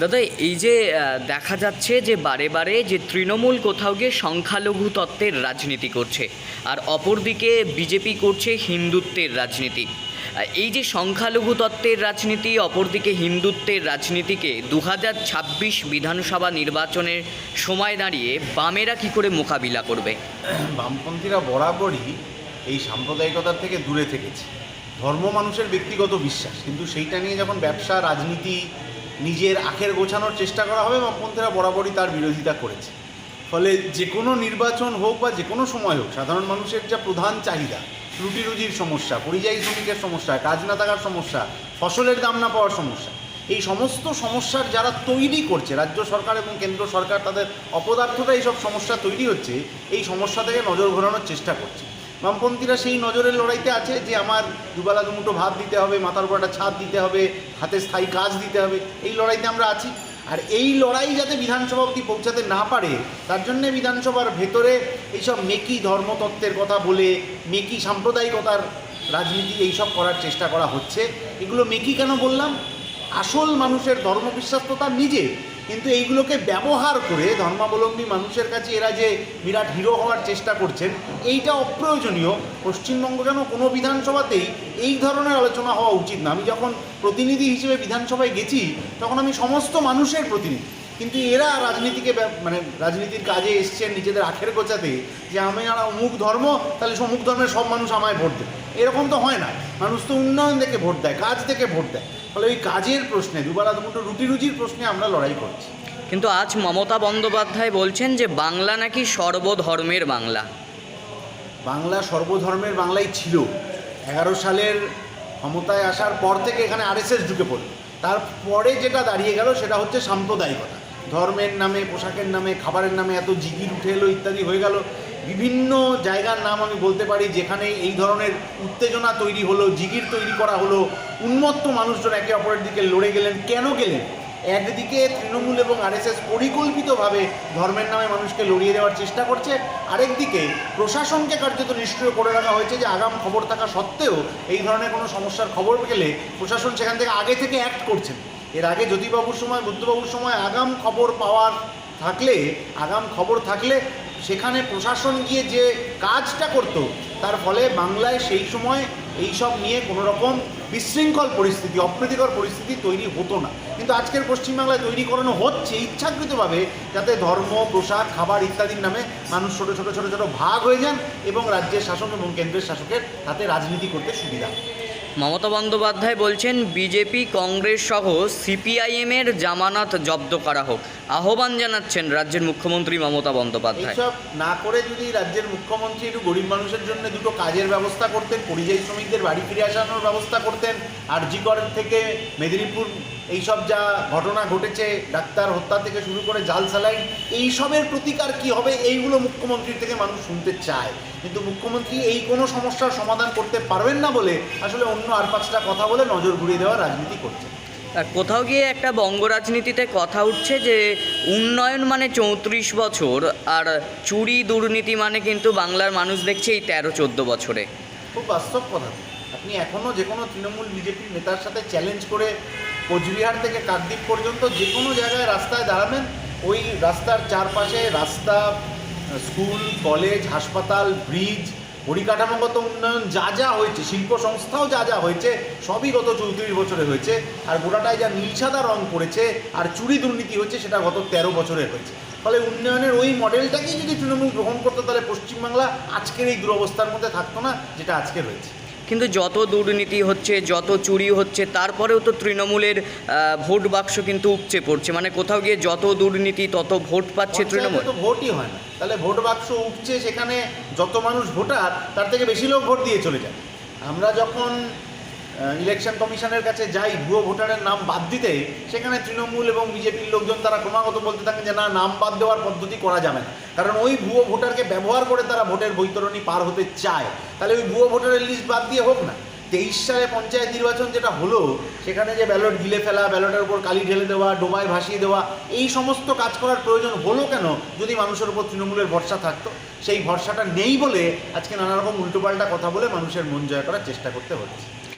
দাদা, এই যে দেখা যাচ্ছে যে বারে বারে যে তৃণমূল কোথাও গিয়ে সংখ্যালঘু তত্ত্বের রাজনীতি করছে, আর অপরদিকে বিজেপি করছে হিন্দুত্বের রাজনীতি। এই যে সংখ্যালঘু তত্ত্বের রাজনীতি, অপরদিকে হিন্দুত্বের রাজনীতিকে দু ছাব্বিশ বিধানসভা নির্বাচনের সময় দাঁড়িয়ে বামেরা কি করে মোকাবিলা করবে? বামপন্থীরা বরাবরই এই সাম্প্রদায়িকতার থেকে দূরে থেকেছে। ধর্ম মানুষের ব্যক্তিগত বিশ্বাস, কিন্তু সেইটা নিয়ে যখন ব্যবসা, রাজনীতি নিজের আখের গোছানোর চেষ্টা করা হবে বামপন্থীরা বরাবরই তার বিরোধিতা করেছে। ফলে যে কোনো নির্বাচন হোক বা যে কোনো সময় হোক, সাধারণ মানুষের যা প্রধান চাহিদা, রুটি রুজির সমস্যা, পরিযায়ী শ্রমিকের সমস্যা, কাজ না থাকার সমস্যা, ফসলের দাম না পাওয়ার সমস্যা, এই সমস্ত সমস্যার যারা তৈরি করছে, রাজ্য সরকার এবং কেন্দ্র সরকার তাদের অপদার্থটা এইসব সমস্যা তৈরি হচ্ছে, এই সমস্যা থেকে নজর ঘোরানোর চেষ্টা করছে। বামপন্থীরা সেই নজরের লড়াইতে আছে যে আমার দুবেলা দুমুঠো ভাত দিতে হবে, মাথার উপর একটা ছাদ দিতে হবে, হাতে স্থায়ী কাজ দিতে হবে। এই লড়াইতে আমরা আছি। আর এই লড়াই যাতে বিধানসভা অবধি পৌঁছাতে না পারে, তার জন্যে বিধানসভার ভেতরে এইসব মেকি ধর্মতত্ত্বের কথা বলে, মেকি সাম্প্রদায়িকতার রাজনীতি এইসব করার চেষ্টা করা হচ্ছে। এগুলো মেকি কেন বললাম? আসল মানুষের ধর্মবিশ্বাস তো তার নিজের কিন্তু এইগুলোকে ব্যবহার করে ধর্মাবলম্বী মানুষের কাছে এরা যে বিরাট হিরো হওয়ার চেষ্টা করছেন, এইটা অপ্রয়োজনীয়। পশ্চিমবঙ্গ যেন কোনো বিধানসভাতেই এই ধরনের আলোচনা হওয়া উচিত না। আমি যখন প্রতিনিধি হিসেবে বিধানসভায় গেছি, তখন আমি সমস্ত মানুষের প্রতিনিধি। কিন্তু এরা রাজনীতিকে মানে রাজনীতির কাজে এসছেন নিজেদের আখের গোছাতে যে আমি আর অমুক ধর্ম তাহলে অমুক ধর্মের সব মানুষ আমায় ভোট দেবে। এরকম তো হয় না। মানুষ তো উন্নয়ন দেখে ভোট দেয় কাজ দেখে ভোট দেয়। ফলে ওই কাজের প্রশ্নে দুবেলা দুটো রুটি রুজির প্রশ্নে আমরা লড়াই করছি। কিন্তু আজ মমতা বন্দ্যোপাধ্যায় বলছেন যে বাংলা নাকি সর্বধর্মের বাংলা। বাংলা সর্বধর্মের বাংলাই ছিল। এগারো সালের ক্ষমতায় আসার পর থেকে এখানে আরএসএস ঢুকে পড়ল। তারপরে যেটা দাঁড়িয়ে গেল সেটা হচ্ছে সাম্প্রদায়িকতা। ধর্মের নামে, পোশাকের নামে, খাবারের নামে এত জিগির উঠে এলো ইত্যাদি হয়ে গেল। বিভিন্ন জায়গার নাম আমি বলতে পারি যেখানে এই ধরনের উত্তেজনা তৈরি হলো, জিগির তৈরি করা হলো। উন্মত্ত মানুষজন একে অপরের দিকে লড়ে গেলেন। কেন গেলেন? একদিকে তৃণমূল এবং আরএসএস পরিকল্পিতভাবে ধর্মের নামে মানুষকে লড়িয়ে দেওয়ার চেষ্টা করছে। আরেকদিকে প্রশাসনকে কার্যত নিষ্ক্রিয় করে রাখা হয়েছে যে আগাম খবর থাকা সত্ত্বেও এই ধরনের কোনো সমস্যার খবর পেলে প্রশাসন সেখান থেকে আগে থেকে অ্যাক্ট করছেন। এর আগে জ্যোতিবাবুর সময়, বুদ্ধবাবুর সময় আগাম খবর পাওয়ার থাকলে, আগাম খবর থাকলে সেখানে প্রশাসন গিয়ে যে কাজটা করত, তার ফলে বাংলায় সেই সময় এইসব নিয়ে কোনো রকম বিশৃঙ্খল পরিস্থিতি, অপ্রীতিকর পরিস্থিতি তৈরি হতো না কিন্তু আজকের পশ্চিমবাংলায় তৈরি করানো হচ্ছে ইচ্ছাকৃতভাবে যাতে ধর্ম, পোশাক, খাবার ইত্যাদির নামে মানুষ ছোটো ছোটো ছোটো ছোটো ভাগ হয়ে যান এবং রাজ্যের শাসক এবং কেন্দ্রের শাসকের হাতে রাজনীতি করতে সুবিধা। মমতা বন্দ্যোপাধ্যায় বলছেন, বিজেপি, কংগ্রেস সহ সিপিআইএমের জামানত জব্দ করা হোক। আহ্বান জানাচ্ছেন রাজ্যের মুখ্যমন্ত্রী মমতা বন্দ্যোপাধ্যায়। সব না করে যদি রাজ্যের মুখ্যমন্ত্রী একটু গরিব মানুষের জন্য দুটো কাজের ব্যবস্থা করতেন, পরিযায়ী শ্রমিকদের বাড়ি ফিরে আসানোর ব্যবস্থা করতেন আর জিকর থেকে মেদিনীপুর এইসব যা ঘটনা ঘটেছে ডাক্তার হত্যা থেকে শুরু করে জাল সালাইন এইসবের প্রতিকার কি হবে? এইগুলো মুখ্যমন্ত্রীর থেকে মানুষ শুনতে চায়। কিন্তু মুখ্যমন্ত্রী এই কোনো সমস্যার সমাধান করতে পারবেন না বলে আসলে অন্য আর পাঁচটা কথা বলে নজর ঘুরিয়ে দেওয়ার রাজনীতি করছে। আর কোথাও গিয়ে একটা বঙ্গ রাজনীতিতে কথা উঠছে যে উন্নয়ন মানে চৌত্রিশ বছর আর চুরি দুর্নীতি মানে কিন্তু বাংলার মানুষ দেখছে এই তেরো চোদ্দ বছরে। খুব বাস্তব কথা। আপনি এখনও যে কোনো তৃণমূল বিজেপির নেতার সাথে চ্যালেঞ্জ করে কোচবিহার থেকে কাকদ্বীপ পর্যন্ত যে কোনো জায়গায় রাস্তায় দাঁড়াবেন। ওই রাস্তার চারপাশে রাস্তা, স্কুল, কলেজ, হাসপাতাল, ব্রিজ, পরিকাঠামোগত উন্নয়ন যা যা হয়েছে, শিল্প সংস্থাও যা যা হয়েছে, সবই গত চৌত্রিশ বছরে হয়েছে। আর গোটাটায় যা নীল সাদা রং করেছে আর চুরি দুর্নীতি হয়েছে সেটা গত তেরো বছরে হয়েছে। ফলে উন্নয়নের ওই মডেলটাকেই যদি তৃণমূল গ্রহণ করতো, তাহলে পশ্চিমবাংলা আজকের এই দুরবস্থার মধ্যে থাকতো না, যেটা আজকে রয়েছে। কিন্তু যত দুর্নীতি হচ্ছে যত চুরি হচ্ছে তারপরেও তো তৃণমূলের ভোট বাক্স কিন্তু উপচে পড়ছে। মানে কোথাও গিয়ে যত দুর্নীতি তত ভোট পাচ্ছে তৃণমূল। তো ভোটই হয় না। তাহলে ভোট বাক্স উপচে সেখানে যত মানুষ ভোটার তার থেকে বেশি লোক ভোট দিয়ে চলে যায়। আমরা যখন ইলেকশন কমিশনের কাছে যাই, ভুয়ো ভোটারের নাম বাদ দিতে, সেখানে তৃণমূল এবং বিজেপির লোকজন তারা ক্রমাগত বলতে থাকেন যে, না, নাম বাদ দেওয়ার পদ্ধতি করা যাবে না। কারণ ওই ভুয়ো ভোটারকে ব্যবহার করে তারা ভোটের বৈতরণী পার হতে চায়। তাহলে ওই ভুয়ো ভোটারের লিস্ট বাদ দিয়ে হোক না। তেইশ সালে পঞ্চায়েত নির্বাচন যেটা হলো, সেখানে যে ব্যালট গিলে ফেলা ব্যালটের উপর কালি ঢেলে দেওয়া, ডোবায় ভাসিয়ে দেওয়া, এই সমস্ত কাজ করার প্রয়োজন হলো কেন যদি মানুষের উপর তৃণমূলের ভরসা থাকতো? সেই ভরসাটা নেই বলে আজকে নানা রকম উল্টোপাল্টা কথা বলে মানুষের মন জয় করার চেষ্টা করতে হচ্ছে।